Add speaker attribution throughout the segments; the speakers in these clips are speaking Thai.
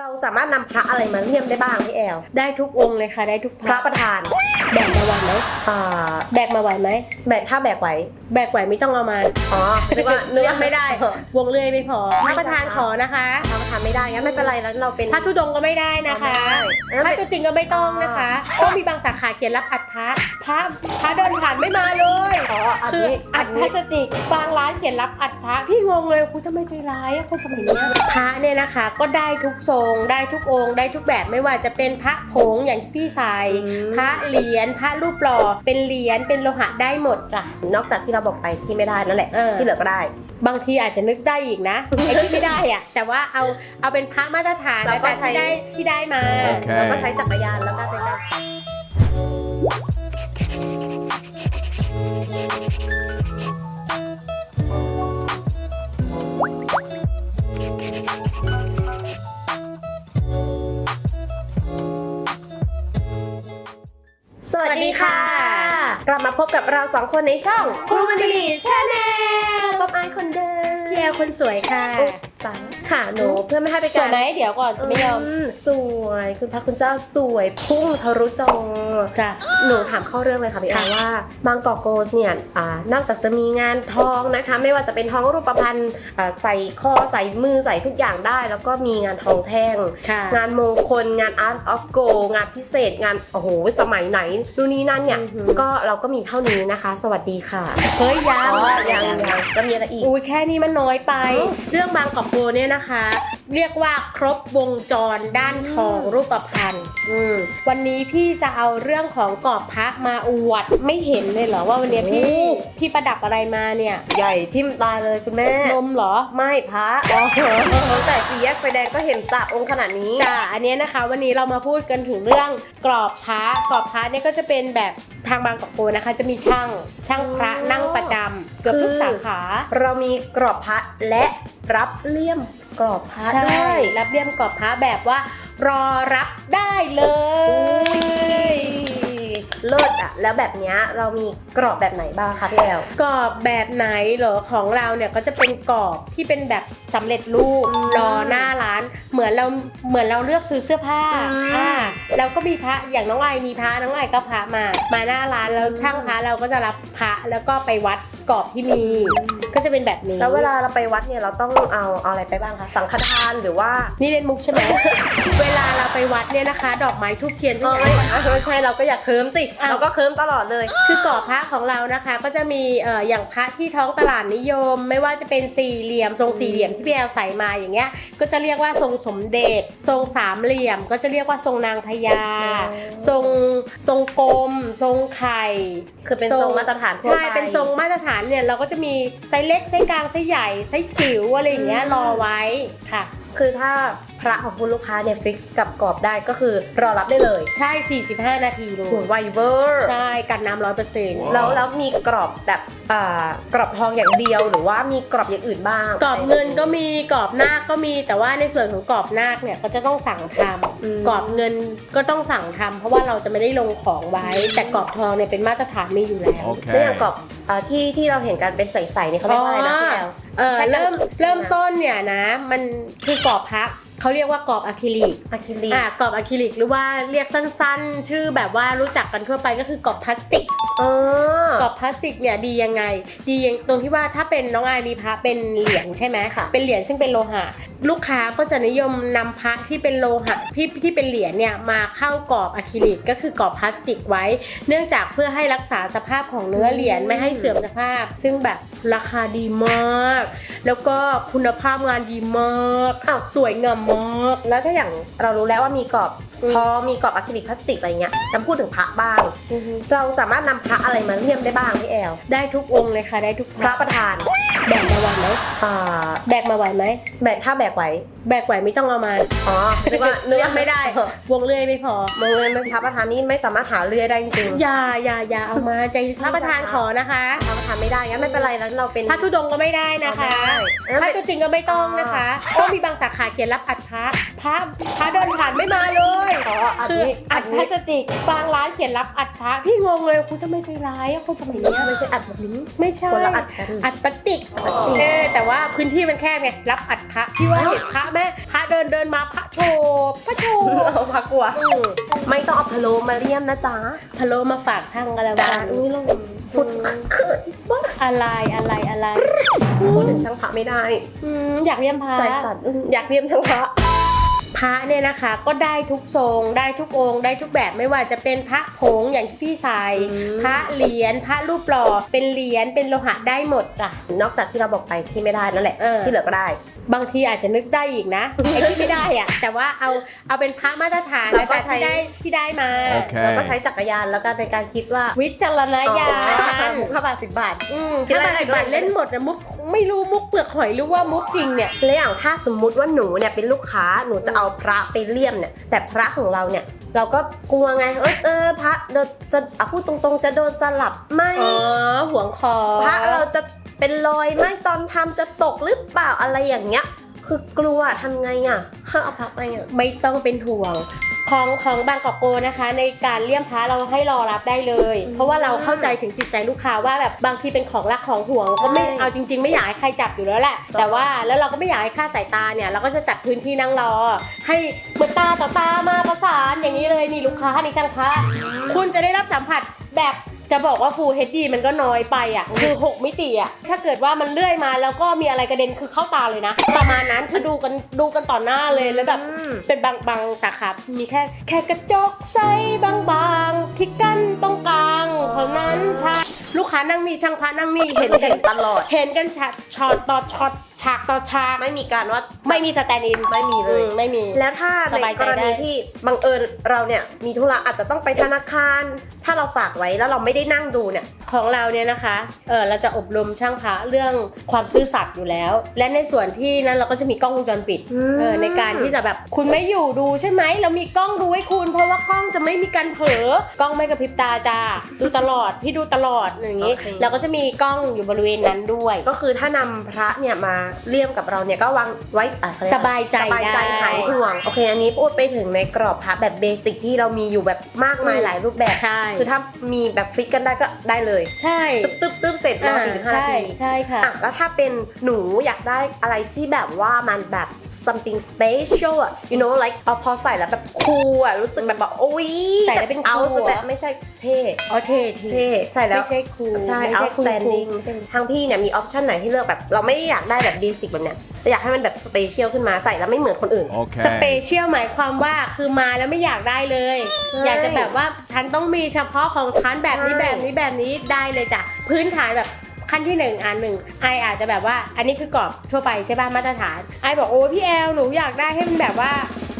Speaker 1: เราสามารถนำพระอะไรมาเลี่ยมได้บ้างพี่แอล
Speaker 2: ได้ทุกองค์เลยค่ะ ได้ทุกพ
Speaker 1: พระ
Speaker 2: ระ
Speaker 1: ประธาน
Speaker 2: แบกมาไหวไหม
Speaker 1: อ่า
Speaker 2: แบกมาไหวไหม
Speaker 1: แบกถ้าแบกไหว
Speaker 2: แบกไหวไม่ต้องเอามา
Speaker 1: อ๋อนึกว่านึก
Speaker 2: เรีย
Speaker 1: ว่าก
Speaker 2: ไม่ได้วงเลื่อยไม่พอพระประธานขอนะคะ
Speaker 1: พระประธานไม่ได้งั้นไม่เป็นไรแล้วเราเป็น
Speaker 2: พระธุดงค์ก็ไม่ได้นะคะ
Speaker 1: ไม่ได้
Speaker 2: พระตัวจริงก็ไม่ต้องนะคะเพราะมีบางสาขาเขียนรับอัดพระพระพระเดินผ่านไม่มาเลย
Speaker 1: อ๋ออัน
Speaker 2: คือ
Speaker 1: นี้
Speaker 2: อั
Speaker 1: อั
Speaker 2: ด
Speaker 1: น
Speaker 2: พลา
Speaker 1: นี้
Speaker 2: สติกบางร้านเขียนรับอัดพระพี่งงเลยคุณทำไมใจร้ายอะคนสมัยเนี้ยพระเนี่ยนะคะก็ได้ทุกทรงได้ทุกองค์ได้ทุกแบบไม่ว่าจะเป็นพระผงอย่างที่พี่ใส่พระเหรียญพระรูปหล่อเป็นเหรียญเป็นโลหะได้หมดจ้ะ
Speaker 1: นอกจากที่เราบอกไปที่ไม่ได้นั่นแหละ
Speaker 2: เออ
Speaker 1: ที่เหลือก็ได้
Speaker 2: บางทีอาจจะนึกได้อีกนะ ไอ้ที่ไม่ได้อะแต่ว่าเอาเอาเป็นพระมาตรฐาน
Speaker 1: เรา
Speaker 2: นะ
Speaker 1: ก็
Speaker 2: จ๊ะ
Speaker 1: ใช้
Speaker 2: ที่ได้ที่ได้มา
Speaker 1: เราก็ใช้จักรยานแล้วก็เป็นก พบกับเราสองคนในช่อง
Speaker 2: ครูดีชาแนล
Speaker 1: ป๊อปอายคนเดิม
Speaker 2: พี่แอลคนสวยค่ะ
Speaker 1: โอ๊ยตายค่ะหนูเพื่อไม่ให้ไป
Speaker 2: ส
Speaker 1: กา
Speaker 2: วย
Speaker 1: ร
Speaker 2: ไหมเดี๋ยวก่อนจะไม่ยอม
Speaker 1: มสวยคุณพระคุณเจ้าสวยพุ่งทะลุจอ
Speaker 2: จ้ะ
Speaker 1: หนูถามเข้าเรื่องเลยค่ะพี่แอ
Speaker 2: ค่ะ
Speaker 1: ลว่าบางกอกโกสเนี่ยอ่านอกจากจะมีงานทองนะคะ ไม่ว่าจะเป็นทองรูปพรรณอ่าใส่คอใส่มือใส่ทุกอย่างได้ แล้วก็มีงานทองแท่ง
Speaker 2: ค่ะ
Speaker 1: งานมงคล งาน Art of Gold งานพิเศษงาน โอ้โห สมัยไหนนู่นนี่นั่นเนี่ย
Speaker 2: อือหือ
Speaker 1: ก็เราก็มีเท่านี้นะคะ สวัสดีค่ะ
Speaker 2: เฮ้ยยัง
Speaker 1: อ๋อยังยังจะมีอะไรอีก
Speaker 2: อุ้ยแค่นี้มันน้อยไป
Speaker 1: อ้าว
Speaker 2: เรื่องบางกอกโกเนี่ยนะคะ เรียกว่าครบวงจรด้านทองรูปพรรณอืมวันนี้พี่จะเอาเรื่องของกรอบพระมาอวดไม่เห็นเลยเหรอว่าวันนี้พี่
Speaker 1: โอ้
Speaker 2: พี่ประดับอะไรมาเนี่ย
Speaker 1: ใหญ่ทิ่มตาเลยคุณแม่
Speaker 2: นมเหรอ
Speaker 1: ไม่พระ
Speaker 2: อ๋อ
Speaker 1: ตั้งแต่สี่แยกไฟแดงก็เห็นตาองค์ขนาดนี้
Speaker 2: จ้าอันเนี้ยนะคะ วันนี้เรามาพูดกันถึงเรื่องกรอบพระกรอบพระเนี่ยก็จะเป็นแบบทางบางกอกโกนะคะ จะมีช่างช่างพระนั่งประจำเกือบทุกสาขา
Speaker 1: เรามีกรอบพระและรับเลี่ยมกรอบพระ
Speaker 2: ใช่
Speaker 1: ด้วย
Speaker 2: รับเลี่ยมกรอบพระแบบว่ารอรับได้เลย
Speaker 1: เลิศอะแล้วแบบเนี้ยเรามีกรอบแบบไหนบ้างคะพี่แอล
Speaker 2: กรอบแบบไหนเหรอของเราเนี่ยก็จะเป็นกรอบที่เป็นแบบสำเร็จรูป
Speaker 1: อืม
Speaker 2: รอหน้าร้าน เหมือนเราเหมือนเราเลือกซื้อเสื้อผ้า
Speaker 1: อืม
Speaker 2: อ่าแล้วก็มีพระอย่างน้องไอมีพระน้องไอก็พระมา มาหน้าร้านแล้ว
Speaker 1: อืม
Speaker 2: ช่างพระเราก็จะรับพระแล้วก็ไปวัดกรอบที่มี ก็จะเป็นแบบนี้
Speaker 1: แล้วเวลาเราไปวัดเนี่ยเราต้องเอาเอาอะไรไปบ้างคะสังฆทานหรือว่า
Speaker 2: นี่เล่นมุกใช่ไหม เวลาเราไปวัดเนี่ยนะคะ ดอกไม้ทูบเทียนทุ
Speaker 1: เอกอ
Speaker 2: อย่าง
Speaker 1: ไม่ไม่ใช่เราก็อยากเคิมสิ
Speaker 2: อ้าว
Speaker 1: เราก็เคิมตลอดเลย
Speaker 2: คือกรอบพระของเรานะคะ ก็จะมีเอ่ออย่างพระที่ท้องตลาดนิยม ไม่ว่าจะเป็นสี่เหลี่ยมทรงสี่เหลี่ยมที่พี่แอลใส่มาอย่างเงี้ย ก็จะเรียกว่าทรงสมเด็จ ทรงสามเหลี่ยม ก็จะเรียกว่าทรงนางพญา
Speaker 1: อ๋อ
Speaker 2: ทรงทรงกลม ทรงไข่
Speaker 1: คือเป็นทรงมาตรฐานทั่ว
Speaker 2: ใช่
Speaker 1: ไป
Speaker 2: เป็นทรงมาตรฐานเนี่ยเราก็จะมีไซส์เล็กไซส์กลางไซส์ใหญ่ไซส์จิ๋วอะไรอย่างเงี้ย
Speaker 1: อืม
Speaker 2: รอไว้ค่ะ
Speaker 1: คือถ้าพระของคุณลูกค้าเนี่ยฟิกซ์กับกรอบได้ก็คือรอรับได้เลย
Speaker 2: ใช่ 45 นาทีลู
Speaker 1: โห
Speaker 2: ก
Speaker 1: ไวเวอร์
Speaker 2: ใช่กันน้ำร้อยเปอร์เซ็นต์
Speaker 1: แล้วแล้วมีกรอบแบบอ่ากรอบทองอย่างเดียวหรือว่ามีกรอบอย่างอื่นบ้าง
Speaker 2: กรอบเงินก็มีกรอบนาคก็มีแต่ว่าในส่วนของกรอบนาคเนี่ยก็จะต้องสั่งทำ
Speaker 1: อืม
Speaker 2: กรอบเงินก็ต้องสั่งทำเพราะว่าเราจะไม่ได้ลงของไว้ แต่กรอบทองเนี่ยเป็นมาตรฐานมีอยู่แล้ว
Speaker 1: แล้วอย่าง
Speaker 3: Okay.
Speaker 1: กรอบอ่าที่ที่เราเห็นกันเป็นใสๆนี่เขาเรียกว่าอะไรนะพี่แอล
Speaker 2: เออ
Speaker 1: ใช่
Speaker 2: เริ่ม
Speaker 1: ใช่
Speaker 2: เริ่มต้นเนี่ยนะ มันคือกรอบพักเขาเรียกว่ากรอบอะคริลิก
Speaker 1: อะคริลิก
Speaker 2: อ่ากรอบอะคริลิกหรือว่าเรียกสั้นๆ ชื่อแบบว่ารู้จักกันทั่วไปก็คือกรอบพลาสติก
Speaker 1: อ๋อก
Speaker 2: รอบพลาสติกเนี่ยดียังไง ดีอย่างตรงที่ว่าถ้าเป็นน้องอายมีพระเป็นเหรียญใช่ไหม
Speaker 1: ค่ะ
Speaker 2: เป็นเหรียญซึ่งเป็นโลหะ ลูกค้าก็จะนิยมนำพระที่เป็นโลหะที่ที่เป็นเหรียญเนี่ยมาเข้ากรอบอะคริลิกก็คือกรอบพลาสติกไว้ เนื่องจากเพื่อให้รักษาสภาพของเนื้อเหรียญไม่ให้เสื่อมสภาพ ซึ่งแบบราคาดีมาก แล้วก็คุณภาพงานดีมาก
Speaker 1: อ้าว
Speaker 2: สวยงามมาก
Speaker 1: แล้วถ้าอย่างเรารู้แล้วว่ามีกรอบ
Speaker 2: อืม
Speaker 1: ทองมีกรอบอะคริลิกพลาสติกอะไรเงี้ยน้ำพูดถึงพระบ้าง เราสามารถนำพระอะไรมาเลี่ยมได้บ้างพี่แอล
Speaker 2: ได้ทุกองค์เลยค่ะได้ทุกพ
Speaker 1: พระ
Speaker 2: ระ
Speaker 1: ประธาน
Speaker 2: แบกมาไหวไหม
Speaker 1: อ่า
Speaker 2: แบกมาไหวไหม
Speaker 1: แบกถ้าแบกไหว
Speaker 2: แบกไหวไม่ต้องเอามา
Speaker 1: อ๋อนึกว่านึก
Speaker 2: เลื่อ
Speaker 1: ว่าน
Speaker 2: ไม่ได้ วงเลื่อยไม่พอ
Speaker 1: มองเลยมันพระประธานนี่ไม่สามารถหาเลื่อยได้จริงๆ
Speaker 2: อย่าอย่าอย่าเอามาใจพระประธานขอนะคะ
Speaker 1: พระประธานไม่ได้งั้นไม่เป็นไรแล้วเราเป็น
Speaker 2: พระธุดงค์ก็ไม่ได้นะคะ
Speaker 1: ไม่ได้
Speaker 2: พระตัวจริงก็ไม่ต้องนะคะเพราะมีบางสาขาเขียนรับอัดพระพระพระเดินผ่านไม่มาเลย
Speaker 1: อ๋ออัน
Speaker 2: คือ
Speaker 1: นี้
Speaker 2: อั
Speaker 1: อั
Speaker 2: ด
Speaker 1: น
Speaker 2: พ
Speaker 1: นี้
Speaker 2: ลาสติกบางร้านเขียนรับอัดพระพี่งงเลยคุณทำไมใจร้ายอะคนสมัยเนี้ย
Speaker 1: ไม่ใช่อัดแบบนี้
Speaker 2: ไม่ใช่
Speaker 1: คนละอัดกัน
Speaker 2: อัดพลาสติก
Speaker 1: พลาสติก
Speaker 2: เออแต่ว่าพื้นที่มันแคบไงรับอัดพระพี่ว่าเห็นพระแม่พระเดินเดินมาพระโชว์
Speaker 1: เอาพักกลัว
Speaker 2: อืม
Speaker 1: ไม่ต้องเอาพะโล้มาเลี่ยมนะจ๊ะ
Speaker 2: พะโล้มาฝากช่างกันแล้ว
Speaker 1: ได้
Speaker 2: กัน
Speaker 1: อุ้ยลงพูดเขินว่า
Speaker 2: อะไรอะไรอะไร
Speaker 1: พูดถึงช่างพระไม่ได้
Speaker 2: อืมอยากเยี่ยมพระ
Speaker 1: ใจสั่นอืมอยากเลี่ยมช่างพระ
Speaker 2: พระเนี่ยนะคะก็ได้ทุกทรงได้ทุกองค์ ได้ทุกแบบไม่ว่าจะเป็นพระผงอย่างที่พี่ใส่พระเหรียญพระรูปหล่อเป็นเหรียญเป็นโลหะได้หมดจ้ะ
Speaker 1: นอกจากที่เราบอกไปที่ไม่ได้นั่นแหละ
Speaker 2: เออ
Speaker 1: ที่เหลือก็ได้
Speaker 2: บางทีอาจจะนึกได้อีกนะไอ้ที่ไม่ได้อะแต่ว่าเอาเอาเป็นพระมาตรฐาน
Speaker 1: เรา
Speaker 2: นะ
Speaker 1: ก็
Speaker 2: จ๊ะ
Speaker 1: ใช้
Speaker 2: ที่ได้ที่ได้มา
Speaker 1: แล้วก็
Speaker 3: Okay.
Speaker 1: ใช้จักรยานแล้วกันในการคิดว่า
Speaker 2: วิจารณญาณ
Speaker 1: ห้าบาทสิบบาท
Speaker 2: อืม
Speaker 1: คิด
Speaker 2: ถ้า
Speaker 1: อะไร
Speaker 2: บาทสิบบาทเล่นหมดนะมุก ไม่รู้มุกเปลือกหอยหรือว่ามุกจริงเนี่ย
Speaker 1: แล้วอย่างถ้าสมมุติว่าหนูเนี่ยเป็นลูกค้าหนูจะเอาพระไปเลี่ยมเนี่ยแต่พระของเราเนี่ยเราก็กลัวไง เออเออพระเดี๋ยวจะอะพูดตรงๆ จะโดนสลับไหม
Speaker 2: อ๋อห่วงคอ
Speaker 1: พระเราจะเป็นรอยไหมตอนทำจะตกหรือเปล่าอะไรอย่างเงี้ย คือกลัวทำไงอะถ้าเอาพระไปอะ
Speaker 2: ไม่ต้องเป็นห่วง ของของบางกอกโกนะคะ ในการเลี่ยมพระเราให้รอรับได้เลย เพราะว่าเราเข้าใจถึงจิตใจลูกค้าว่าแบบบางทีเป็นของรักของห่วง ก็ไม่
Speaker 1: ใช่
Speaker 2: เอาจริง ๆ ไม่อยากให้ใครจับอยู่แล้วแหละ แต่ว่าแล้วเราก็ไม่อยากให้ค่าดสายตาเนี่ยเราก็จะจัดพื้นที่นั่งรอ ให้เหมือนตาต่อตามาประสานอย่างนี้เลยนี่ลูกค้านี่ช่างพระคุณจะได้รับสัมผัสแบบ จะบอกว่า Full HD มันก็น้อยไปอะคือ 6 มิติอะถ้าเกิดว่ามันเลื่อยมาแล้วก็มีอะไรกระเด็นคือเข้าตาเลยนะ ประมาณนั้นคือดูกันดูกันต่อหน้าเลยแล้วแบบ
Speaker 1: อืม
Speaker 2: เป็นบางบางสาขามีแค่แค่กระจกใสบางๆที่กั้นตรงกลางเท่านั้นใช่ลูกค้านั่งนี่ช่างพระนั่งนี่เห็น
Speaker 1: เห็
Speaker 2: กัน
Speaker 1: นตลอด
Speaker 2: เห็นกันช็อตช็อตต่อช็อต ฉากต่อฉาก
Speaker 1: ไม่มีการว่า
Speaker 2: ไม่มีสแตนด์อิน
Speaker 1: ไม่มีเลย
Speaker 2: อืไม่มี
Speaker 1: แล้วถ้า
Speaker 2: ส
Speaker 1: ใน
Speaker 2: บายใจ
Speaker 1: กรณี
Speaker 2: ได้
Speaker 1: ที่บังเอิญเราเนี่ยมีธุระอาจจะต้องไปธนาคาร ถ้าเราฝากไว้แล้วเราไม่ได้นั่งดูเนี่ย
Speaker 2: ของเราเนี่ยนะคะเออเราจะอบรมช่างพระเรื่องความซื่อสัตย์อยู่แล้ว และในส่วนที่นั้นเราก็จะมีกล้องวงจรปิด
Speaker 1: อืม
Speaker 2: เออในการที่จะแบบคุณไม่อยู่ดูใช่ไหมเรามีกล้องดูให้คุณ เพราะว่ากล้องจะไม่มีการเผลอกล้องไม่กระพริบตาจ้าดูตลอดพี่ดูตลอดอย่างนี้
Speaker 1: โอเค
Speaker 2: เราก็จะมีกล้องอยู่บริเวณนั้นด้วย
Speaker 1: ก็คือถ้านำพระเนี่ยมาเลี่ยมกับเราเนี่ยก็วางไว้อะเขเรีก
Speaker 2: สบายใจ
Speaker 1: สบายใจ
Speaker 2: ได้
Speaker 1: หายห่วงโอเค อันนี้พูดไปถึงในกรอบพระแบบเบสิกที่เรามีอยู่แบบมากมาย
Speaker 2: อืม
Speaker 1: หลายรูปแบบ
Speaker 2: ใช่
Speaker 1: คือถ้ามีแบบฟิกกันได้ก็ได้เลย
Speaker 2: ใช่
Speaker 1: ตึ๊บตึ๊บตึ๊บเสร็จรอ
Speaker 2: อ่า
Speaker 1: สี่สิบห้า
Speaker 2: ใช่
Speaker 1: นาที
Speaker 2: ใช่ค่ะ
Speaker 1: อะแล้วถ้าเป็นหนูอยากได้อะไรที่แบบว่ามันแบบ something special อะ you know like พอพอใส่แล้วแบบคูลอะรู้สึกแบบว่าโอ้ย
Speaker 2: ใส่แล้วเป็น
Speaker 1: เอา
Speaker 2: cool
Speaker 1: แต่
Speaker 2: อะ
Speaker 1: ไม่ใช่เท่
Speaker 2: อ๋อเท่เท่
Speaker 1: เท่ใส่แล้ว
Speaker 2: ไม่ใช่ครู
Speaker 1: ใช่
Speaker 2: ไม่ใช่ครู
Speaker 1: outstanding ไม่ใช่ทางพี่เนี่ยมีออปชันไหนที่เลือกแบบ เราไม่ได้อยากได้แบบ basic แบบเนี้ยแต่อยากให้มันแบบ special ขึ้นมาใส่แล้วไม่เหมือนคนอื่น
Speaker 2: สเป
Speaker 3: Okay.
Speaker 2: เชียลหมายความว่าคือมาแล้วไม่อยากได้เลย
Speaker 1: ใช่
Speaker 2: อยากจะแบบว่าฉันต้องมีเฉพาะของฉันแบบนี้
Speaker 1: ใช่
Speaker 2: แบบนี้แบบนี้ได้เลยจ้ะพื้นฐานแบบขั้นที่หนึ่งอันหนึ่งไออาจจะแบบว่าอันนี้คือกรอบทั่วไปใช่ป่ะมาตรฐานไอบอกโอ้พี่แอลหนูอยากได้ให้มันแบบว่า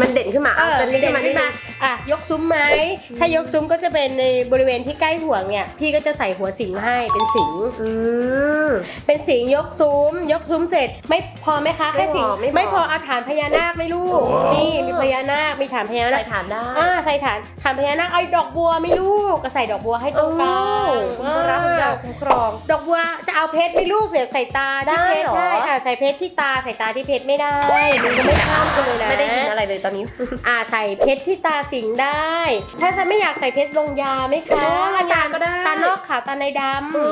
Speaker 1: มันเด่นขึ้นมา
Speaker 2: เออ
Speaker 1: จะ
Speaker 2: เด่นขึ้นมาอะยกซุ้มไหมถ้ายกซุ้มก็จะเป็นในบริเวณที่ใกล้ห่วงเนี่ยพี่ก็จะใส่หัวสิงให้เป็นสิง
Speaker 1: อืม
Speaker 2: เป็นสิงยกซุ้ม ยกซุ้มเสร็จ ไม่พอไหมคะแค่สิง
Speaker 1: ไม่พอ
Speaker 2: ไม่พอเอาฐานพญานาคไหม่ลูก
Speaker 3: ว้าว
Speaker 2: นี่มีพญานาคมีฐานพญานา
Speaker 1: ใส่
Speaker 2: ค
Speaker 1: ฐานได้
Speaker 2: อ่าใส่ฐานฐานพญานาคเอาดอกบัวไหม่ลูกก็ใส่ดอกบัวให้ตรงกลาง
Speaker 1: พระรับเจ้าคุ้มครอง
Speaker 2: ดอกบัวจะเอาเพชรไหม่ลูกเดี๋ยวใส่ตาที่เพชร
Speaker 1: ได้เหรอ
Speaker 2: ได้อ่าใส่เพชรที่ตาใส่ตาที่เพชรไม่ได้มันก็ไม่ข้ามกันเลยนะ
Speaker 1: ไม่ได้ยินอะไรเลยตอนนี้
Speaker 2: อ่าใส่เพชรที่ตาสิงได้ถ้าฉันไม่อยากใส่เพชรลงยาไหมคะ
Speaker 1: อ๋อลงยาก็ได้
Speaker 2: ตานอกขาวตาในดำ
Speaker 1: อื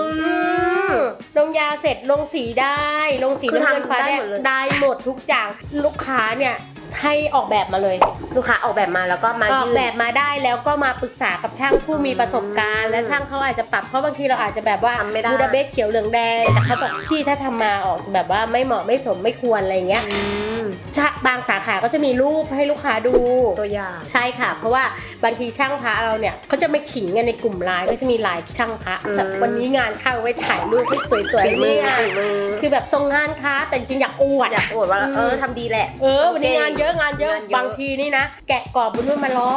Speaker 1: ม
Speaker 2: ลงยาเสร็จลงสีได้ ลงสี
Speaker 1: คือ
Speaker 2: น้ำเงิน
Speaker 1: ทำ
Speaker 2: ฟ้า
Speaker 1: ได้
Speaker 2: แดง
Speaker 1: หมดเลย
Speaker 2: ได้หมดทุกอย่างลูกค้าเนี่ยให้ออกแบบมาเลย
Speaker 1: ลูกค้าออกแบบมาแล้วก็มา
Speaker 2: ออก
Speaker 1: ยื่น
Speaker 2: แบบมาได้แล้วก็มาปรึกษากับช่างผู้มีประสบการณ์ และช่างเขาอาจจะปรับเพราะบางทีเราอาจจะแบบว่า
Speaker 1: ทำไม่ได้
Speaker 2: บูดาเบสเขียวเหลืองแดงแต่เขาบอกพี่ถ้าทำมาออกแบบว่าไม่เหมาะไม่สมไม่ควรอะไรเงี้ย
Speaker 1: อืม
Speaker 2: ชะ บางสาขาก็จะมีรูปให้ลูกค้าดู
Speaker 1: ตัวอย่าง
Speaker 2: ใช่ค่ะ เพราะว่าบางทีช่างพระเราเนี่ยเขาจะไม่ขิงกันในกลุ่มไลน์ก็จะมีไลน์ช่างพระ
Speaker 1: อืม
Speaker 2: แบบวันนี้งานเข้าไว้ถ่ายรูปให้สวย
Speaker 1: ฝี
Speaker 2: ๆ
Speaker 1: มือ
Speaker 2: เนี่ย
Speaker 1: ฝีมือ
Speaker 2: คือแบบทรงงานค้าแต่จริงๆอยากอวด
Speaker 1: อยากอวดว่า
Speaker 2: อืม
Speaker 1: เออทำดีแหละ
Speaker 2: เออวันนี้งานเยอะงานเยอะ
Speaker 1: งานเยอะ
Speaker 2: บางทีนี่นะ แกะกรอบบนนู้นมารอ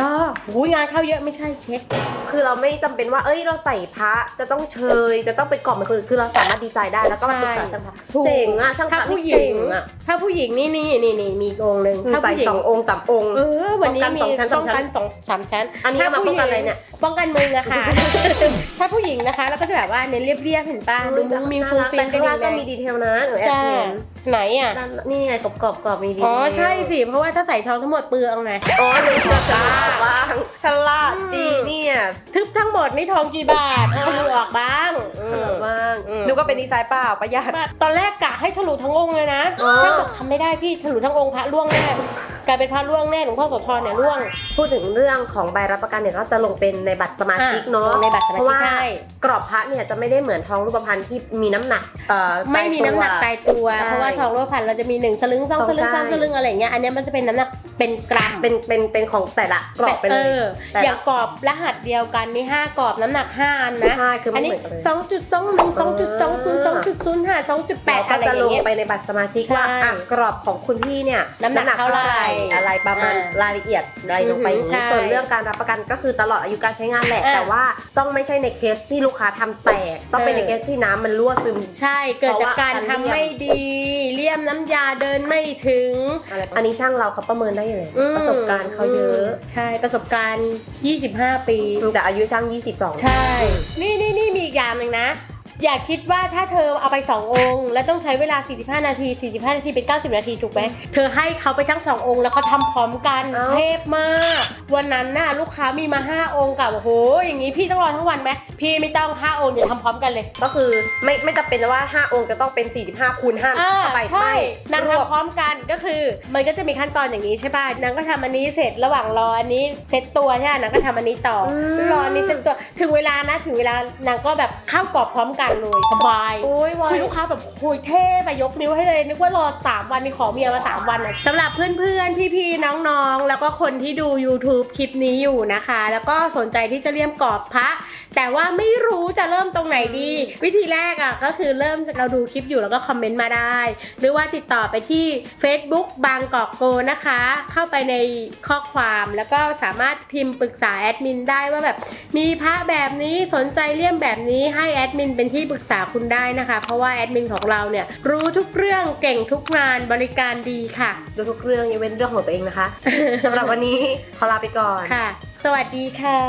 Speaker 2: รอหูยงานเข้าเยอะไม่ใช่เช็ค
Speaker 1: คือเราไม่จำเป็นว่า เอ้ย เราใส่พระจะต้องเชย จะต้องไปกรอบเหมือนคนอื่นคือเราสามารถดีไซน์ได้แล้วก็มาปรึกษาช่างพระ
Speaker 2: ถูก
Speaker 1: เจ๋งอะช่างพ
Speaker 2: ถ้า
Speaker 1: ระ
Speaker 2: ผู้
Speaker 1: นี่
Speaker 2: หญิ
Speaker 1: เจ๋
Speaker 2: ง
Speaker 1: งอะ
Speaker 2: ถ้าผู้หญิงนี่นี่นี่นี่มีอีกองค์หนึ่งถ้า
Speaker 1: ใส่
Speaker 2: ผู้หญิง
Speaker 1: สององค์สามองค์
Speaker 2: เออวันนี้มี
Speaker 1: ป้องกันสองชั้น
Speaker 2: ป้องกันสองสามชั้น
Speaker 1: อันนี้เอามาป้องกันอะไรเนี่ย
Speaker 2: ป้องกันมึงอะค่ะ ถ้าผู้หญิงนะคะเราก็จะแบบว่าเน้นเรียบๆเห็นป่ะดูมุ้งมีฟู
Speaker 1: น่า
Speaker 2: ฟิ
Speaker 1: รั
Speaker 2: น
Speaker 1: กแต่ข้างล่างก็
Speaker 2: ดี
Speaker 1: มีดีเทลนะหนูแอบ
Speaker 2: จ้า
Speaker 1: เห็น
Speaker 2: ไหนอะ
Speaker 1: ด้านนี่ไงกรอบกรอบกรอบมีดีเทล
Speaker 2: อ๋อใช่สิ เพราะว่าถ้าใส่ทองทั้งหมดเปลืองไง
Speaker 1: อ๋อหนูจะบ้างฉลาดจีเนี่ย
Speaker 2: ทึบทั้งหมดนี่ทองกี่บาททะลุออกบ้างอื
Speaker 1: ฉ
Speaker 2: ม
Speaker 1: ลาดบ้าง
Speaker 2: อืม
Speaker 1: หนูก็เป็นดีไซน์เปล่าประหยัด
Speaker 2: ตอนแรกกะให้ฉลุทั้งองค์เลยนะ
Speaker 1: อ๋อ
Speaker 2: ช่างบอกทำไม่ได้พี่ฉลุทั้งองค์พระล่วงแน่ กลายเป็นพระร่วงแน่หลวงพ่อโสธรเนี่ยร่วง
Speaker 1: พูดถึงเรื่องของใบรับประกันเนี่ยก็จะลงเป็นในบัตรสมาชิกเนาะ
Speaker 2: อะลงในบัตรสมาชิก
Speaker 1: เพราะว่า
Speaker 2: ให้
Speaker 1: กรอบพระเนี่ยจะไม่ได้เหมือนทองรูปพรรณที่มีน้ำหนักเอ่อ
Speaker 2: ไม่มีน้ำหนัก
Speaker 1: ตา
Speaker 2: ตายยตัว
Speaker 1: ใช่
Speaker 2: เพราะว่าทองรูปพรรณเราจะมีหนึ่งสลึงสองสลึง
Speaker 1: ใช่
Speaker 2: สามสลึงอะไรอย่างเงี้ยอันเนี้ยมันจะเป็นน้ำหนักเป็นกรัม
Speaker 1: เป็นเป็นเป็นของแต่ละกรอบไปเลย
Speaker 2: ออ
Speaker 1: แต่ละ
Speaker 2: อย่างกรอบรหัสเดียวกันนี่ห้ากรอบน้ำหนักห้าอันนะ
Speaker 1: ใช่คือ
Speaker 2: อั
Speaker 1: ไม่
Speaker 2: นนี้
Speaker 1: เหมือนกันเลย
Speaker 2: สองจุดสองหนึ่งสองจุดสองศูนย์สองจุดศูนย์ห้าสองจุดแปด
Speaker 1: เราก็
Speaker 2: อะไรอ
Speaker 1: จะล
Speaker 2: ย่างงเงี้ย
Speaker 1: ไปในบัตรสมาชิกว่า
Speaker 2: ใช่
Speaker 1: อะกรอบของคุณพี่เนี่ย
Speaker 2: น้ำหนักเท่าไหร่
Speaker 1: อะไรประมาณ
Speaker 2: อ่ารา
Speaker 1: ยละเอียดอะไรลงไปอย่าง
Speaker 2: ใช่
Speaker 1: นี้ส่วนเรื่องการรับประกันก็คือตลอดอายุการใช้งานแหละ
Speaker 2: อ่า
Speaker 1: แต่ว่าต้องไม่ใช่ในเคสที่ลูกค้าทำแตก ต้องเป็น
Speaker 2: เอ
Speaker 1: ใน
Speaker 2: อ
Speaker 1: เคสที่น้ำมันรั่วซึม
Speaker 2: ใช่เกิดจากการ
Speaker 1: เพราะว่า
Speaker 2: ทำไม่ดี เลี่ยมน้ำยาเดินไม่ถึง
Speaker 1: อะไรอันนี้ช่างเราเขาประเมินได้อยู่เลย
Speaker 2: อืม
Speaker 1: ประสบการณ์เขาเยอะ
Speaker 2: ใช่ประสบการณ์ 25 ปี
Speaker 1: แต่อายุช่าง 22
Speaker 2: ใช่ นี่นี่นี่มีอีกอย่างหนึ่งนะ อย่าคิดว่าถ้าเธอเอาไป 2 องค์ แล้วต้องใช้เวลา 45 นาที 45 นาทีเป็น 90 นาทีถูกไหมเธอให้เขาไปทั้ง 2 องค์ แล้วเขาทำพร้อมกัน
Speaker 1: เอ้า
Speaker 2: เทพมาก วันนั้นน่ะลูกค้ามีมา 5 องค์กับโอ้โหอย่างนี้พี่ต้องรอทั้งวันไหมพี่ไม่ต้อง 5 องค์เดี๋ยวทำพร้อมกันเลย
Speaker 1: ก็คือไม่ไม่จำเป็นว่า 5 องค์จะต้องเป็น 45คูณ5
Speaker 2: อ่า
Speaker 1: เข้าไป
Speaker 2: ใช่
Speaker 1: ไม่
Speaker 2: นาง
Speaker 1: รวบ
Speaker 2: ทำพร้อมกันก็คือ มันก็จะมีขั้นตอนอย่างนี้ใช่ป่ะนางก็ทำอันนี้เสร็จระหว่างรออันนี้เซ็ตตัวใช่ไหมนางก็ทำอันนี้ต่ออ
Speaker 1: ม
Speaker 2: รออันนี้เซ็ตตัวถึงเวลานะถึงเวลานางก็แบบเข้ากรอบพร้อมกันเลยสบาย
Speaker 1: โอ้ยวั
Speaker 2: คือยลูกค้าแบบโอยเท่ไปยกนิ้วให้เลย นึกว่ารอ 3 วันนี่ขอเมียมา 3 วันอะสำหรับเพื่อนๆ พี่ๆ น้องๆ แล้วก็คนที่ดู YouTube คลิปนี้อยู่นะคะ แล้วก็สนใจที่จะเลี่ยมกรอบพระแต่ว่าไม่รู้จะเริ่มตรงไหนดี วิธีแรกอะก็คือเริ่มจากเราดูคลิปอยู่แล้วก็คอมเมนต์มาได้ หรือว่าติดต่อไปที่ Facebook บางกอกโกนะคะ เข้าไปในข้อความแล้วก็สามารถพิมพ์ปรึกษาแอดมินได้ว่าแบบมีพระแบบนี้สนใจเลี่ยมแบบนี้ให้แอดมินเป็นที่ปรึกษาคุณได้นะคะ เพราะว่าแอดมินของเราเนี่ยรู้ทุกเรื่องเก่งทุกงานบริการดีค่ะ
Speaker 1: ดูทุกเรื่องยกเว้นเรื่องของตัวเองนะคะสำหรับวันนี้ขอลาไปก่อน
Speaker 2: ค่ะ สวัสดีค่ะ